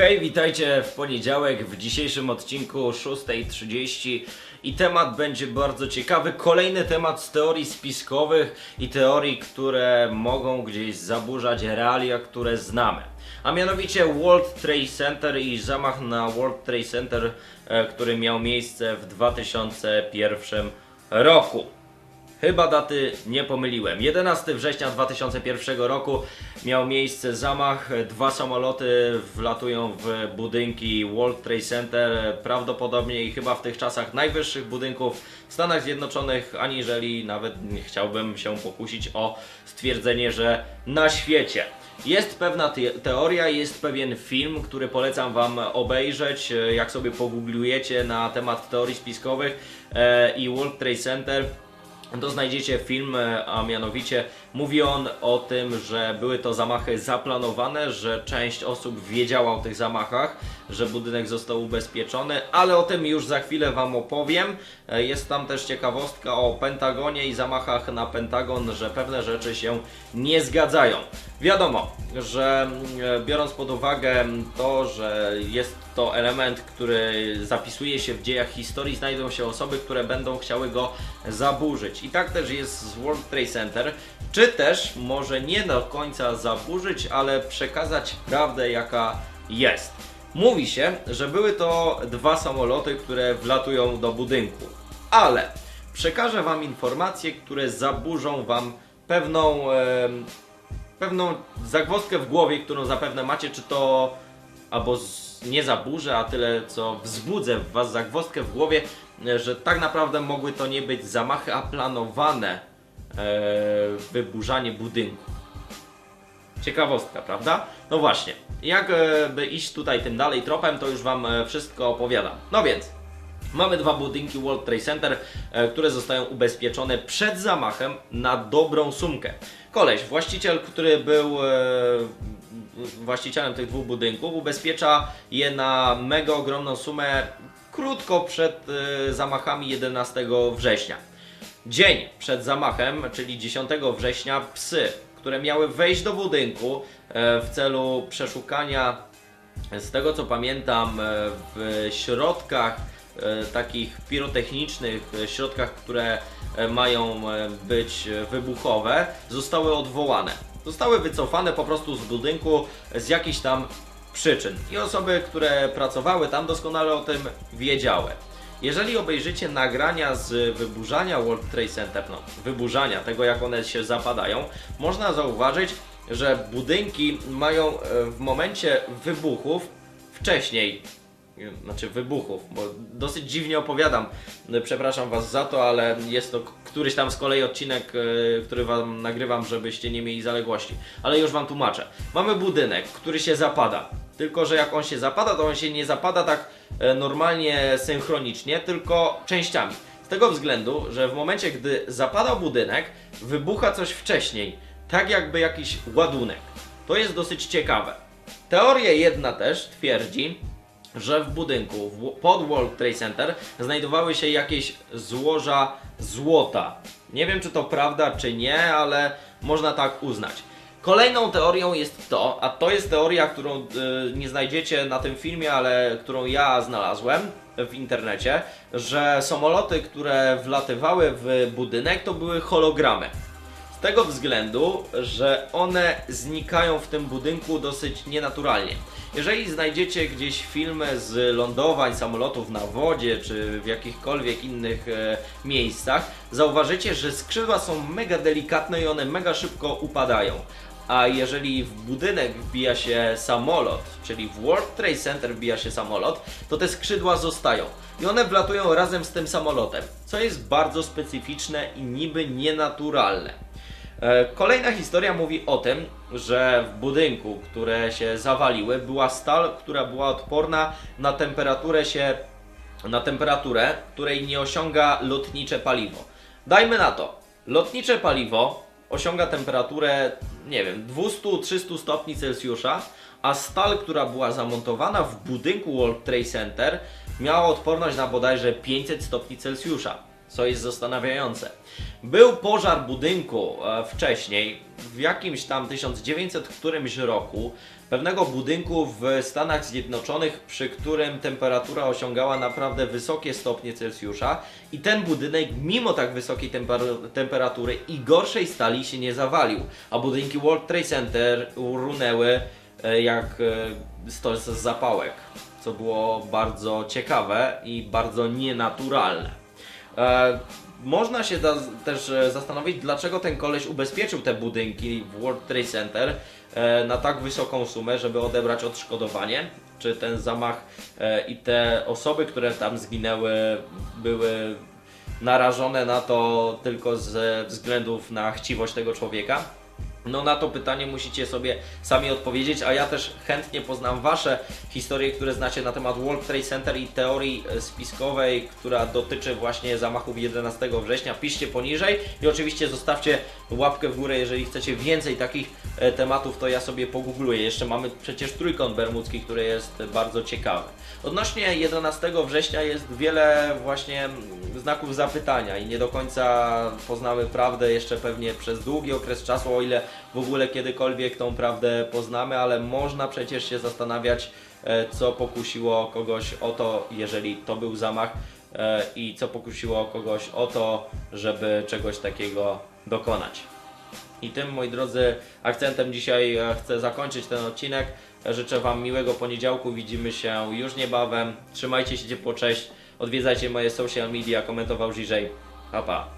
Hej, witajcie w poniedziałek w dzisiejszym odcinku 6.30 i temat będzie bardzo ciekawy. Kolejny temat z teorii spiskowych i teorii, które mogą gdzieś zaburzać realia, które znamy. A mianowicie World Trade Center i zamach na World Trade Center, e, który miał miejsce w 2001 roku. Chyba daty nie pomyliłem. 11 września 2001 roku miał miejsce zamach. Dwa samoloty wlatują w budynki World Trade Center. Prawdopodobnie i chyba w tych czasach najwyższych budynków w Stanach Zjednoczonych, aniżeli nawet chciałbym się pokusić o stwierdzenie, że na świecie. Jest pewna te teoria, jest pewien film, który polecam Wam obejrzeć. E, Jak sobie pogooglujecie na temat teorii spiskowych e, i World Trade Center, to znajdziecie film, e, a mianowicie mówi on o tym, że były to zamachy zaplanowane, że część osób wiedziała o tych zamachach, że budynek został ubezpieczony, ale o tym już za chwilę Wam opowiem. E, Jest tam też ciekawostka o Pentagonie i zamachach na Pentagon, że pewne rzeczy się nie zgadzają. Wiadomo, że mm, biorąc pod uwagę to, że jest to element, który zapisuje się w dziejach historii, znajdą się osoby, które będą chciały go zaburzyć. I tak też jest z World Trade Center, czy też może nie do końca zaburzyć, ale przekazać prawdę, jaka jest. Mówi się, że były to dwa samoloty, które wlatują do budynku, ale przekażę Wam informacje, które zaburzą Wam pewną, em, pewną zagwozdkę w głowie, którą zapewne macie, czy to albo z, nie zaburzę, a tyle co wzbudzę w Was zagwozdkę w głowie, e, że tak naprawdę mogły to nie być zamachy, a planowane e, wyburzanie budynku. Ciekawostka, prawda? No właśnie, jak e, by iść tutaj tym dalej tropem, to już Wam e, wszystko opowiadam. No więc, mamy dwa budynki World Trade Center, które zostają ubezpieczone przed zamachem na dobrą sumkę. Koleś, właściciel, który był e, właścicielem tych dwóch budynków, ubezpiecza je na mega ogromną sumę krótko przed e, zamachami 11 września. Dzień przed zamachem, czyli 10 września, psy, które miały wejść do budynku e, w celu przeszukania, z tego co pamiętam, w środkach takich pirotechnicznych, e, środkach, które e, mają e, być e, wybuchowe, zostały odwołane. Zostały wycofane po prostu z budynku z jakichś tam przyczyn. I osoby, które pracowały tam doskonale o tym wiedziały. Jeżeli obejrzycie nagrania z wyburzania World Trade Center, no wyburzania, tego jak one się zapadają, można zauważyć, że budynki mają e, w momencie wybuchów wcześniej, e, znaczy wybuchów, bo dosyć dziwnie opowiadam, przepraszam Was za to, ale jest to któryś tam z kolei odcinek, e, który Wam nagrywam, żebyście nie mieli zaległości, ale już Wam tłumaczę. Mamy budynek, który się zapada, tylko że jak on się zapada, to on się nie zapada tak e, normalnie synchronicznie, tylko częściami. Z tego względu, że w momencie, gdy zapada budynek, wybucha coś wcześniej, tak jakby jakiś ładunek. To jest dosyć ciekawe. Teoria jedna też twierdzi, że w budynku pod World Trade Center znajdowały się jakieś złoża złota. Nie wiem, czy to prawda, czy nie, ale można tak uznać. Kolejną teorią jest to, a to jest teoria, którą y, nie znajdziecie na tym filmie, ale którą ja znalazłem w internecie, że samoloty, które wlatywały w budynek, to były hologramy. Z tego względu, że one znikają w tym budynku dosyć nienaturalnie. Jeżeli znajdziecie gdzieś filmy z lądowań samolotów na wodzie czy w jakichkolwiek innych e, miejscach, zauważycie, że skrzydła są mega delikatne i one mega szybko upadają. A jeżeli w budynek wbija się samolot, czyli w World Trade Center wbija się samolot, to te skrzydła zostają. I one wlatują razem z tym samolotem, co jest bardzo specyficzne i niby nienaturalne. E, Kolejna historia mówi o tym, że w budynku, które się zawaliły, była stal, która była odporna na temperaturę się na temperaturę, której nie osiąga lotnicze paliwo. Dajmy na to, lotnicze paliwo osiąga temperaturę, nie wiem, 200-300 stopni Celsjusza, a stal, która była zamontowana w budynku World Trade Center, miała odporność na bodajże 500 stopni Celsjusza, co jest zastanawiające. Był pożar budynku e, wcześniej, w jakimś tam 1900 którymś roku, pewnego budynku w Stanach Zjednoczonych, przy którym temperatura osiągała naprawdę wysokie stopnie Celsjusza i ten budynek mimo tak wysokiej temper- temperatury i gorszej stali się nie zawalił, a budynki World Trade Center runęły e, jak e, stos z zapałek, co było bardzo ciekawe i bardzo nienaturalne. E, można się też e, zastanowić, dlaczego ten koleś ubezpieczył te budynki w World Trade Center e, na tak wysoką sumę, żeby odebrać odszkodowanie. Czy ten zamach e, i te osoby, które tam zginęły, były narażone na to tylko ze względów na chciwość tego człowieka? No na to pytanie musicie sobie sami odpowiedzieć, a ja też chętnie poznam Wasze historie, które znacie na temat World Trade Center i teorii e, spiskowej, która dotyczy właśnie zamachów 11 września. Piszcie poniżej i oczywiście zostawcie łapkę w górę, jeżeli chcecie więcej takich e, tematów, to ja sobie pogoogluję. Jeszcze mamy przecież Trójkąt Bermudzki, który jest bardzo ciekawy. Odnośnie 11 września jest wiele właśnie znaków zapytania i nie do końca poznamy prawdę jeszcze pewnie przez długi okres czasu, o ile w ogóle kiedykolwiek tą prawdę poznamy, ale można przecież się zastanawiać, e, co pokusiło kogoś o to, jeżeli to był zamach e, i co pokusiło kogoś o to, żeby czegoś takiego dokonać. I tym, moi drodzy, akcentem dzisiaj e, chcę zakończyć ten odcinek. Życzę Wam miłego poniedziałku. Widzimy się już niebawem. Trzymajcie się ciepło, cześć. Odwiedzajcie moje social media, komentował Żiżej. Pa, pa.